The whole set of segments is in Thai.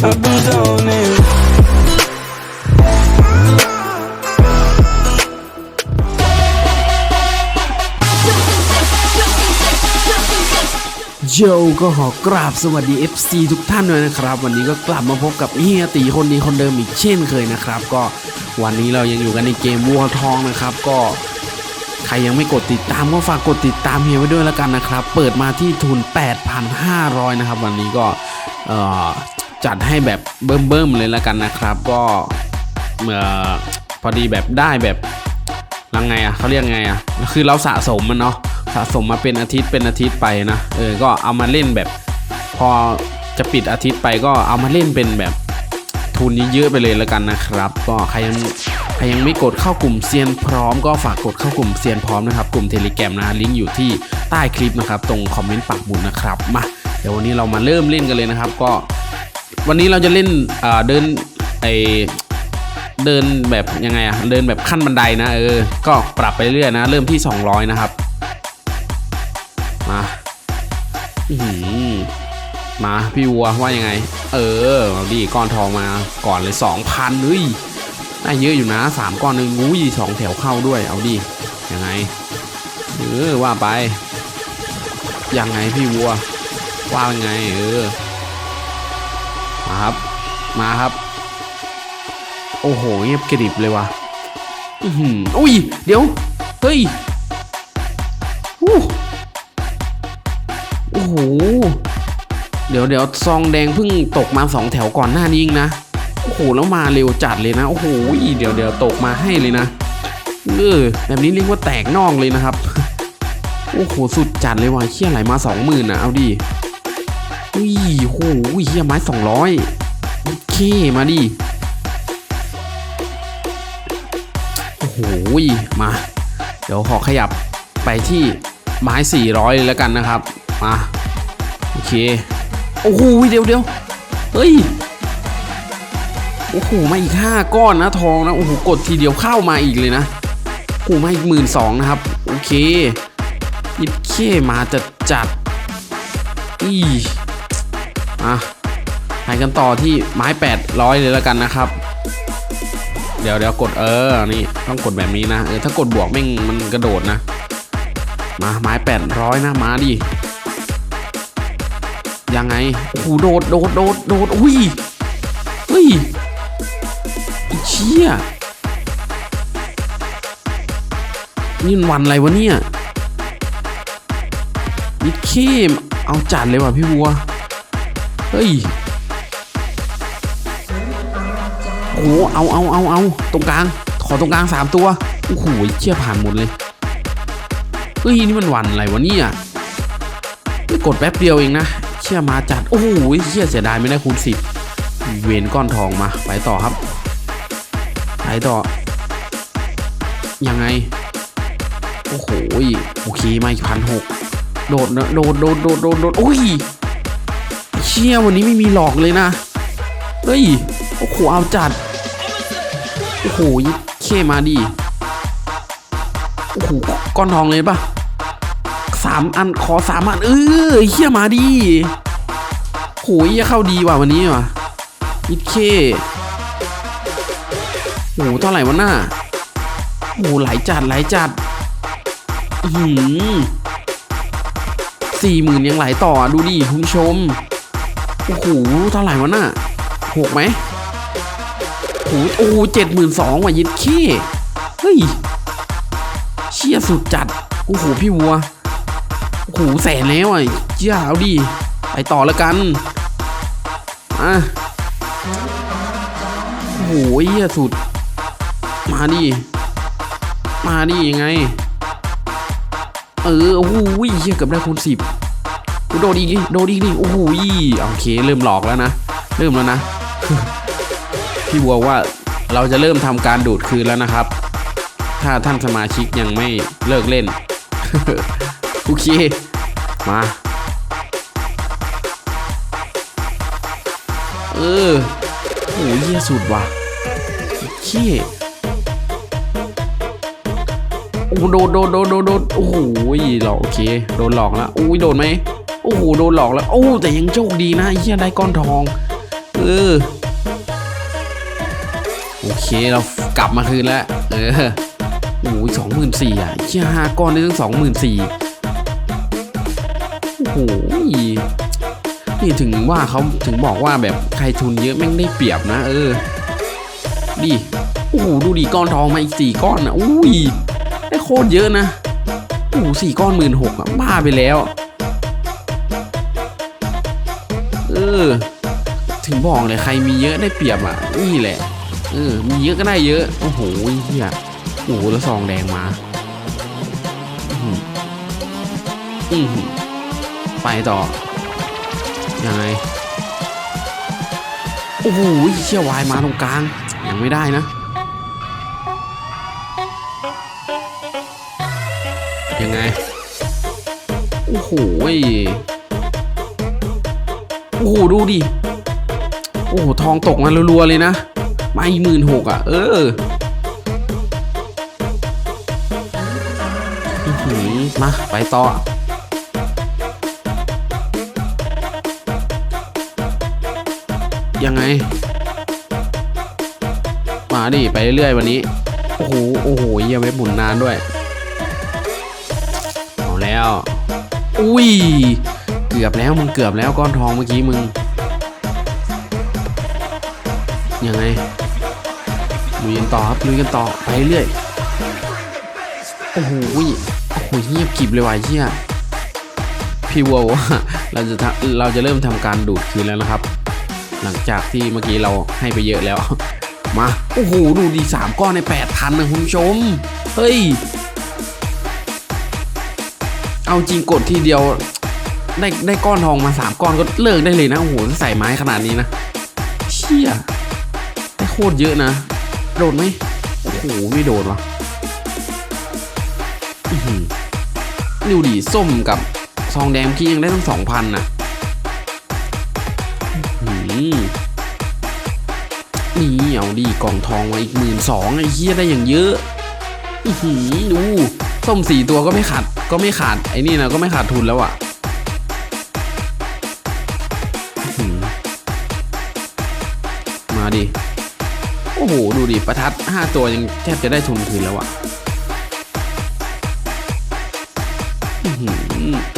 โยก็ขอกราบสวัสดี FC ทุกท่านด้วยนะครับ วันนี้ก็กลับมาพบกับเฮียตีคนดีคนเดิมอีกเช่นเคยนะครับ ก็วันนี้เรายังอยู่กันในเกมวัวทองนะครับ ก็ใครยังไม่กดติดตามก็ฝากกดติดตามเฮียไว้ด้วยแล้วกันนะครับ เปิดมาที่ทุน 8,500 นะครับ วันนี้ก็เอ่อ จัดให้แบบเบิ่มๆเลยแล้วกันนะครับ ก็เอ่อพอดีแบบได้แบบยังไงอะเขาเรียกไงอะคือเราสะสมมันเนาะสะสมมาเป็นอาทิตย์เป็นอาทิตย์ไปนะเออก็เอามาเล่นแบบ พอจะปิดอาทิตย์ไปก็เอามาเล่นเป็นแบบทุนเยอะๆไปเลยแล้วกันนะครับ ก็ใครยังใครยังไม่กดเข้ากลุ่มเซียนพร้อมก็ฝากกดเข้ากลุ่มเซียนพร้อมนะครับ กลุ่มเทเลแกรมนะลิงก์อยู่ที่ใต้คลิปนะครับ ตรงคอมเมนต์ปักหมุดนะครับมาเดี๋ยววันนี้เรามาเริ่มเล่นกันเลยนะครับ ก็ วันนี้เราจะเล่นเดินไอเดินแบบยังไงอะเดินแบบขั้นบันไดนะเออ ก็ปรับไปเรื่อยนะ เริ่มที่ 200 นะครับ มาอือมาพี่วัวว่ายังไง เออดิก้อนทองมาก่อนเลย 2,000เฮ้ยได้เยอะอยู่นะ 3 ก้อนหนึ่งงูยสองแถวเข้าด้วย เอาดิยังไงเออว่าไปยังไงพี่วัว ว่ายังไง เออ มาครับ มาครับ โอ้โหเงียบกริบเลยว่ะอือหืออุ้ย เดี๋ยว เฮ้ยอู้โอ้โห เดี๋ยวเดี๋ยวซองแดงเพิ่งตกมาสองแถวก่อนหน้านี้เองนะ โอ้โห แล้วมาเร็วจัดเลยนะ โอ้โห เดี๋ยวเดี๋ยวตกมาให้เลยนะ เออ แบบนี้เรียกว่าแตกนอกเลยนะครับ โอ้โห สุดจัดเลยว่ะเชี่ยไหลมาสองหมื่นนะเอาดิ อุ้ยโหเฮียไม้สองร้อยโอเคมาดิโอ้โหมา เดี๋ยวขอขยับไปที่ไม้400เลยแล้วกันนะครับ มาโอเคโอ้โหเดี๋ยวเดี๋ยวเฮ้ยโอ้โหมาอีก5ก้อนนะทองนะโอ้โหกดทีเดียวเข้ามาอีกเลยนะโอ้โหมาอีกหมื่นสองนะครับโอเคยิบเคมาจัดจัดอี อะไปกันต่อที่ไม้ 800 เลยแล้วกันนะครับ เดี๋ยวเดี๋ยวกดเออ นี่ต้องกดแบบนี้นะเออถ้ากดบวกแม่งมันกระโดดนะ มาไม้แปดร้อยนะมาดิยังไงโอ้โหโดดโดดโดดโดดอุ้ยอุ้ยไอ้เชี่ยนี่วันอะไรวะเนี่ยมิดเข้มเอาจัดเลยว่ะพี่วัว เฮ้ยโอ้โหเอาเอาเอาเอาตรงกลาง ขอตรงกลางสามตัว โอ้โหเชี่ยผ่านหมดเลย เฮ้ย นี่มันวันอะไรวะเนี่ยไม่กดแป๊บเดียวเองนะ เชี่ยมาจัด โอ้โหเชี่ยเสียดายไม่ได้คูณสิบเวนก้อนทองมา ไปต่อครับ ไปต่อ ยังไง โอ้โห โอเคมาอีกพันหกโดดนะโดดโดดโดดโดดโดดโอ้ย เชี่ยวันนี้ไม่มีหลอกเลยนะ เฮ้ย โอ้โห เอาจัด โอ้โหเคมาดิ โอ้โห ก้อนทองเลยปะสามอันขอสามอัน เออเฮียมาดิโหยเหี้ยเข้าดีว่ะวันนี้ว่ะยิดเคโอ้โหเท่าไหร่วะหน้าโอ้โหหลายจัดหลายจัดหือสี่หมื่นยังไหลต่อดูดิคุณผู้ชม อ้โหเท่าไหร่วะน่ะหกไหมโอ้โหโอ้เจ็ดหมื่นสองว่ะยิดขี้เฮ้ยเชี่ยสุดจัดโอ้โหพี่วัวโอ้โหแสนแล้วอะเจ้าเอาดิไปต่อแล้วกันอะโอ้โหเฮียสุด มาดิมาดิยังไง เออโอ้โหเฮียเกือบได้คูณสิบ โดดอีกดิโดดอีกดิโอ้โหโอเค เริ่มหลอกแล้วนะ เริ่มแล้วนะ พี่บัวว่าเราจะเริ่มทำการดูดคืนแล้วนะครับ ถ้าท่านสมาชิกยังไม่เลิกเล่น โอเค มา เออโอ้ยเหี้ยสุดว่ะโอเคโอ้โดนโดนโดนโดนโดนโอ้โหหลอกโอเค โดนหลอกแล้วอุ้ยโดนไหม โอ้โหโดนหลอกแล้ว โอ้แต่ยังโชคดีนะไอ้เหี้ยได้ก้อนทอง เออ โอเคเรากลับมาคืนแล้ว เออโอ้ยสองหมื่นสี่อะเชี่ยห้าก้อนได้ตั้งสองหมื่นสี่โอ้โหนี่ถึงว่าเขาถึงบอกว่าแบบใครทุนเยอะแม่งได้เปรียบนะ เออดิโอ้โหดูดิก้อนทองมาอีกสี่ก้อนอะอุ้ยได้โคตรเยอะนะโอ้โหสี่ก้อนหมื่นหกอะบ้าไปแล้ว ออถึงบอกเลยใครมีเยอะได้เปรียบอะ นี่แหละ เออ มีเยอะก็ได้เยอะ โอ้โหเฮียโอ้โหแล้วซองแดงมา อือหือไปต่อ ยังไง โอ้โหเชี่ยวายมาตรงกลาง ยังไม่ได้นะยังไง โอ้โห โอ้โหดูดิ โอ้โหทองตกมารัวๆเลยนะ มาอีกหมื่นหกอะ เออหือมา ไปต่อยังไง มาดิ ไปเรื่อยๆวันนี้ โอ้โห โอ้โหเยี่ยมเว็บหมุนนานด้วย เอาแล้ว อุ้ย เกือบแล้วมึงเกือบแล้วก้อนทองเมื่อกี้มึงยังไงลุยกันต่อครับลุยกันต่อไปเรื่อยโอ้โหโอ้โหเงียบกริบเลยว่ะเชี่ยพี่วัวอกว่าเราจะทำเราจะเริ่มทำการดูดคืนแล้วนะครับ หลังจากที่เมื่อกี้เราให้ไปเยอะแล้ว มาโอ้โหดูดีสามก้อนในแปดพันนะคุณผู้ชมเฮ้ยเอาจริงกดทีเดียว ได้ได้ก้อนทองมาสามก้อนก็เลิกได้เลยนะโอ้โหใส่ไม้ขนาดนี้นะเชี่ยได้โคตรเยอะนะโดดไหมโอ้โหไม่โดดวะดูดิส้มกับซองแดงกี้ยังได้ตั้งสองพันน่ะอื้อหือนี่เอาดีกล่องทองมาอีกหมื่นสองไอ้เหี้ยได้อย่างเยอะอือหือดูส้มสี่ตัวก็ไม่ขาดก็ไม่ขาดไอ้นี่นะก็ไม่ขาดทุนแล้วอะ มาดิ โอ้โห ดูดิ ประทัด 5 ตัวยังแทบจะได้ทุนคืนแล้วอะ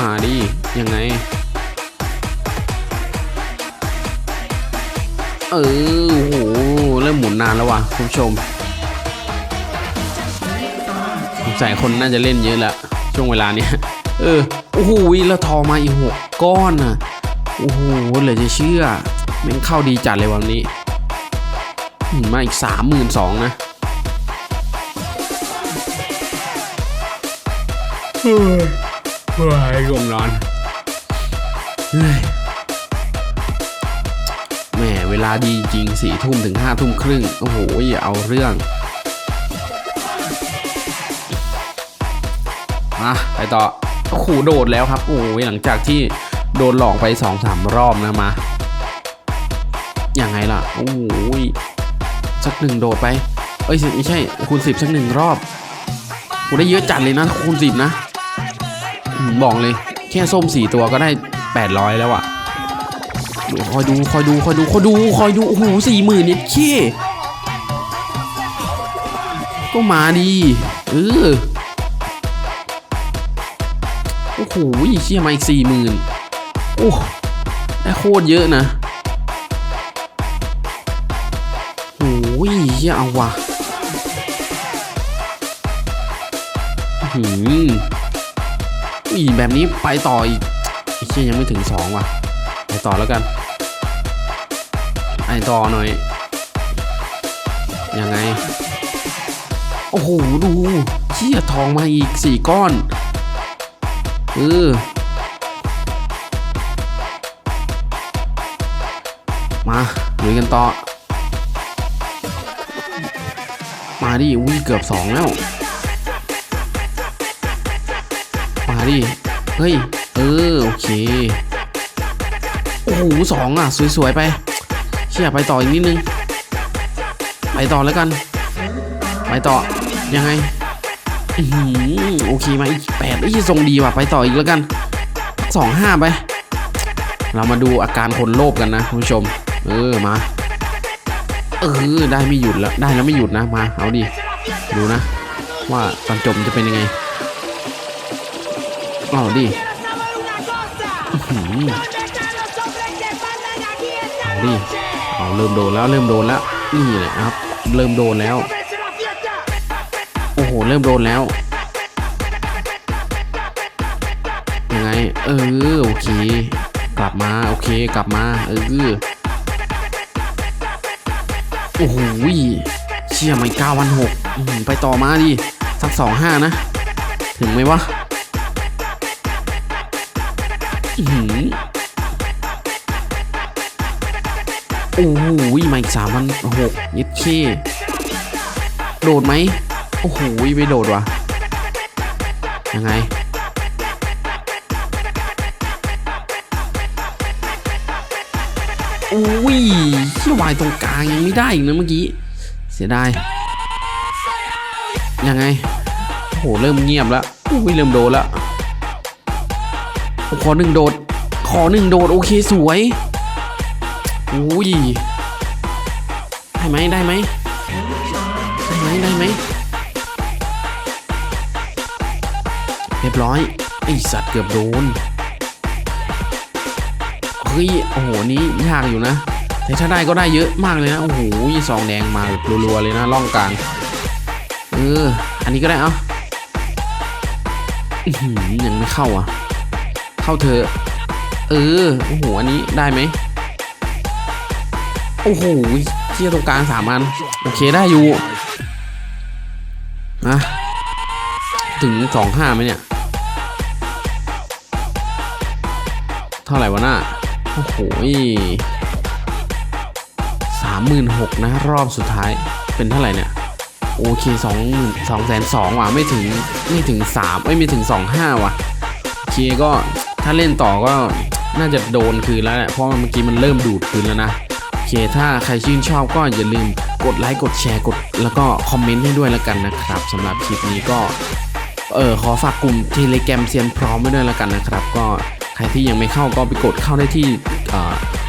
มาดิ ยังไง เออ โอ้โห เริ่มหมุนนานแล้วว่ะคุณผู้ชมสงสัยคนน่าจะเล่นเยอะละช่วงเวลาเนี้ยเออ โอ้โหแล้วทอมาอีกหกก้อนอะ โอ้โหเหลือจะเชื่อแม่งเข้าดีจัดเลยวันนี้ มมาอีกสามหมื่นสองนะเฮ้ยเฮ้ยกลมร้อนเฮ้ยแหมเวลาดีจริงสี่ทุ่มถึงห้าทุ่มครึ่ง โอ้โหอย่าเอาเรื่องมาไปต่อโอ้โหโดดแล้วครับ โอ้ยหลังจากที่โดนหลอกไปสองสามรอบนะมา ยังไงล่ะ โอ้ย สักหนึ่งโดดไป เอ้ยไม่ใช่คูณสิบสักหนึ่งรอบกูได้เยอะจัดเลยนะคูณสิบนะบอกเลย แค่ส้มสี่ตัวก็ได้แปดร้อยแล้วอะ่ะคอยดูคอยดูคอยดูคอยดูคอยดูโอ้โหสี่หมื่นเนี่ยเค้ก็มาดีเออโอ้โหเชี่ยมาอีกสี่หมื่นโอ้ได้โคตรเยอะนะ เฮียเอาว่ะหืมอีแบบนี้ไปต่ออีกไอ้เชี่ยยังไม่ถึงสองว่ะ ไปต่อแล้วกันไปต่อหน่อย ยังไง โอ้โห ดูเชี่ยทองมาอีกสี่ก้อนเออมาลุยกันต่อ มาดิอุ้ยเกือบสองแล้ว มาดิ เฮ้ย เออ โอเค โอ้โหสองอะ สวย ๆ ไปเชี่ยไปต่ออีกนิดนึง ไปต่อแล้วกัน ไปต่อ ยังไงโอเคมาอีกแปดไอ้ทรงดีว่ะ ไปต่ออีกแล้วกันสองห้าไป เรามาดูอาการคนโลภกันนะคุณผู้ชม เออมา เออได้ไม่หยุดแล้วได้แล้วไม่หยุดนะมาเอาดิดูนะ ว่าตอนจบมันจะเป็นยังไงเอาดิเอาดิเอาเริ่มโดนแล้วเริ่มโดนแล้วนี่แหละครับ เริ่มโดนแล้ว โอ้โหเริ่มโดนแล้วยังไงเออโอเค กลับมาโอเคกลับมาเออ โอ้โหเชี่ยไม่เก้าวันหกไปต่อมาดิ สักสองห้านะ ถึงไหมวะหือโอ้โหมาอีกสามพันหกยิดเคโดดไหม โอ้โหไม่โดดวะยังไง อ้ยเชี่วายตรงกลางยังไม่ได้อีกนะเมื่อกี้ เสียดาย ยังไง โอ้โห เริ่มเงียบแล้วอุ้ยเริ่มโดนแล้วขอหนึ่งโดด ขอหนึ่งโดด โอเคสวยอุ้ยได้ไหมได้ไหมได้ไหมได้ไหมเรียบร้อยไอสัตว์เกือบโดน เฮ้ยโอ้โหนี้ยากอยู่นะ แต่ถ้าได้ก็ได้เยอะมากเลยนะโอ้โหยี่ซองแดงมาแบบรัวๆเลยนะล่องกลางเอออันนี้ก็ได้เอ้าอือยังไม่เข้าอะ เข้าเถอเออโอ้โหอันนี้ได้ไหมโอ้โหเที่ยตรงกลางสามอันโอเคได้อยู่นะถึงสองห้าไหมเนี่ย เท่าไหร่วะน่ะ โอ้โหสามหมื่นหกนะรอบสุดท้ายเป็นเท่าไหร่เนี่ย โอเคสองสองแสนสองว่ะไม่ถึงไม่ถึงสามไม่ไม่ถึงสองห้าว่ะโอเคก็ถ้าเล่นต่อก็น่าจะโดนคืนแล้วแหละเพราะเมื่อกี้มันเริ่มดูดคืนแล้วนะโอเคถ้าใครชื่นชอบก็อย่าลืมกดไลค์กดแชร์กด แล้วก็คอมเมนต์ให้ด้วยแล้วกันนะครับสำหรับคลิปนี้ก็เออขอฝากกลุ่มเทเลแกรมเซียนพร้อมไว้ด้วยแล้วกันนะครับ ก็ ใครที่ยังไม่เข้าก็ไปกดเข้าได้ที่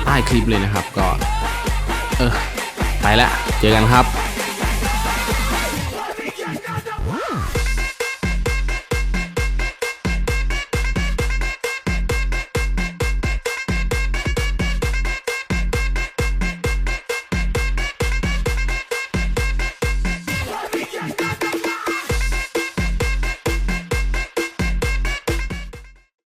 ใต้คลิปเลยนะครับ ก็ เออไปละเจอกันครับ